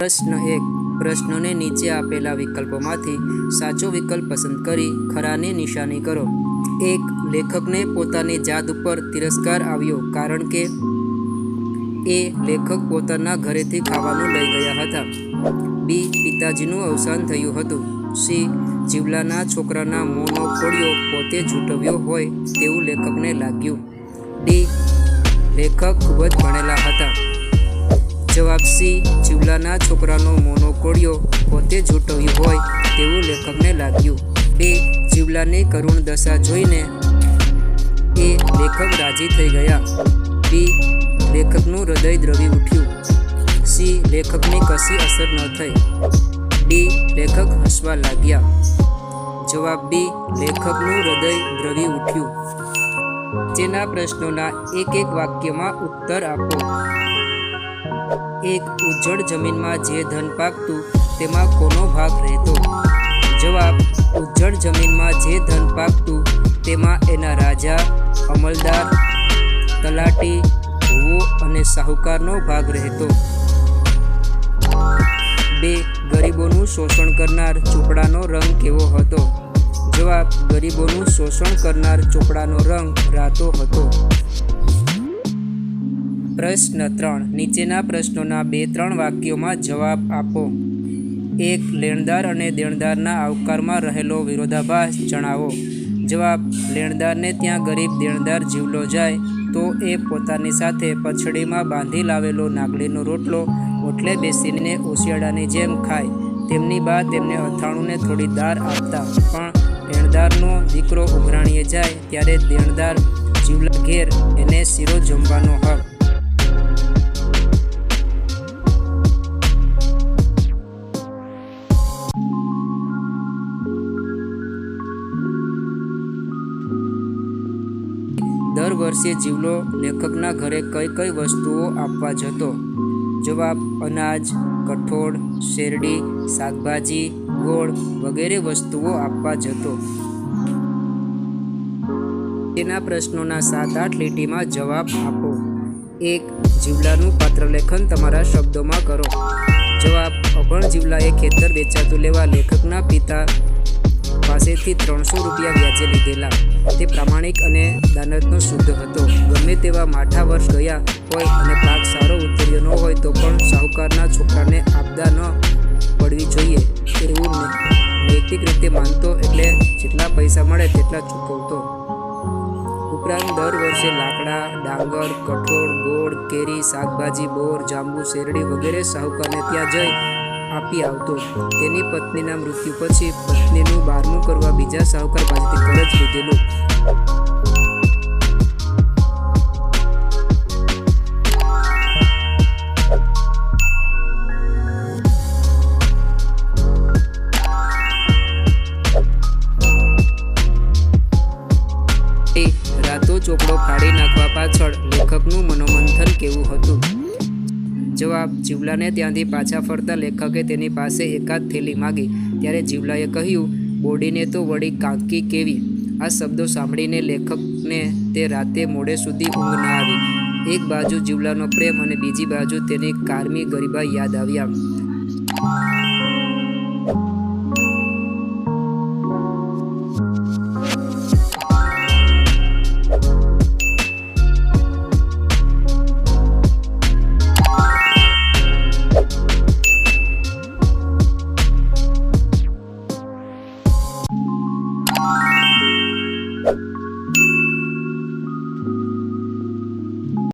પ્રશ્ન એક. પ્રશ્નોને નીચે આપેલા વિકલ્પોમાંથી સાચો વિકલ્પ પસંદ કરી ખરાની નિશાની કરો. એક, લેખકને પોતાની જાત ઉપર તિરસ્કાર આવ્યો કારણ કે એ લેખક પોતાના ઘરેથી ખાવાનું લઈ ગયા હતા. બી, પિતાજીનું અવસાન થયું હતું. સી, જીવલાના છોકરાના મોંનો કોળિયો પોતે ઝૂંટવ્યો હોય તેવું લેખકને લાગ્યું. ડી, લેખક ખૂબ જ ભણેલા હતા. જવાબ જીવલાના છોકરાનો મોનો કોળિયો પોતે ઝૂંટવ્યું હોય તેવું લેખકને લાગ્યું. બે. જીવલાની કરુણ દશા જોઈને એ લેખક રાજી થઈ ગયા. બી. લેખકનું હૃદય દ્રવી ઉઠ્યું. સી. લેખકની કશી અસર ન થઈ. ડી. લેખક હસવા લાગ્યા. જવાબ બી. લેખકનું હૃદય દ્રવી ઉઠ્યું. જેના પ્રશ્નોના એક એક વાક્યમાં ઉત્તર આપો. એક ઉજ્જડ જમીનમાં જે ધન પાકતું, તેમાં કોનો ભાગ રહેતો? જવાબ, ઉજ્જડ જમીનમાં જે ધન પાકતું, તેમાં એના રાજા, અમલદાર, તલાટી, ભૂવો અને સાહુકારનો ભાગ રહેતો. બે, ગરીબોનું શોષણ કરનાર ચોપડાનો રંગ કેવો હતો? જવાબ, ગરીબોનું શોષણ કરનાર ચોપડાનો રંગ રાતો હતો. પ્રશ્ન ત્રણ. નીચેના પ્રશ્નોના બે ત્રણ વાક્યોમાં જવાબ આપો. એક, લેણદાર અને દેણદારના આવકારમાં રહેલો વિરોધાભાસ જણાવો. જવાબ, લેણદારને ત્યાં ગરીબ દેણદાર જીવલો જાય તો એ પોતાની સાથે પછડીમાં બાંધી લાવેલો નાગલીનો રોટલો ઓટલે બેસીને ઓશિયાળાની જેમ ખાય. તેમની બા તેમને અથાણુંને થોડી દાર આપતા. પણ દેણદારનો દીકરો ઉઘરાણીએ જાય ત્યારે દેણદાર જીવલા ઘેર એને શીરો જમવાનો હક. વર્ષે જીવલો લેખકના ઘરે કઈ કઈ વસ્તુઓ આપવા જતો. જવાબ, અનાજ, કઠોળ, શેરડી, શાકભાજી, ગોળ વગેરે વસ્તુઓ આપવા જતો. તેના પ્રશ્નોના સાત આઠ લીટીમાં જવાબ આપો. એક, જીવલાનું પાત્રલેખન તમારા શબ્દોમાં કરો. જવાબ, અભણ જીવલાએ ખેતર વેચાતું લેવા લેખકના પિતા પાસેથી ત્રણસો રૂપિયા વ્યાજે લીધેલા. તે પ્રામાણિક અને દાનતનો શુદ્ધ હતો. ગમે તેવા માઠા વર્ષ ગયા હોય અને પાક સારો ઉતર્યો ન હોય તો પણ સાહુકારના છોકરાને આપદા ન પડવી જોઈએ એવું નૈતિક રીતે માનતો એટલે જેટલા પૈસા મળે તેટલા ચૂકવતો. ઉપરાંત દર વર્ષે લાકડા, ડાંગર, કઠોળ, ગોળ, કેરી, શાકભાજી, બોર, જાંબુ, શેરડી વગેરે સાહુકારને ત્યાં જઈ આપી આવતો. તેની પત્નીના મૃત્યુ પછી પત્નીનું બારમું કરવા બીજા સાહુકાર પાસેથી કરજ લીધેલો. ચોપડો ફાડી નાખવા પાછળ લેખકનું મનોમંથન કેવું હતું? જવાબ જીવલાને ત્યાંથી પાછા ફરતા લેખકે તેની પાસે એકાદ થેલી માગી. ત્યારે જીવલાએ કહ્યું, બોડીને તો વળી કાંકી કેવી? આ શબ્દો સાંભળીને લેખકને તે રાતે મોડે સુધી ઊંઘ ના આવી. એક બાજુ જીવલાનો પ્રેમ અને બીજી બાજુ તેની કારમી ગરીબા યાદ આવ્યા.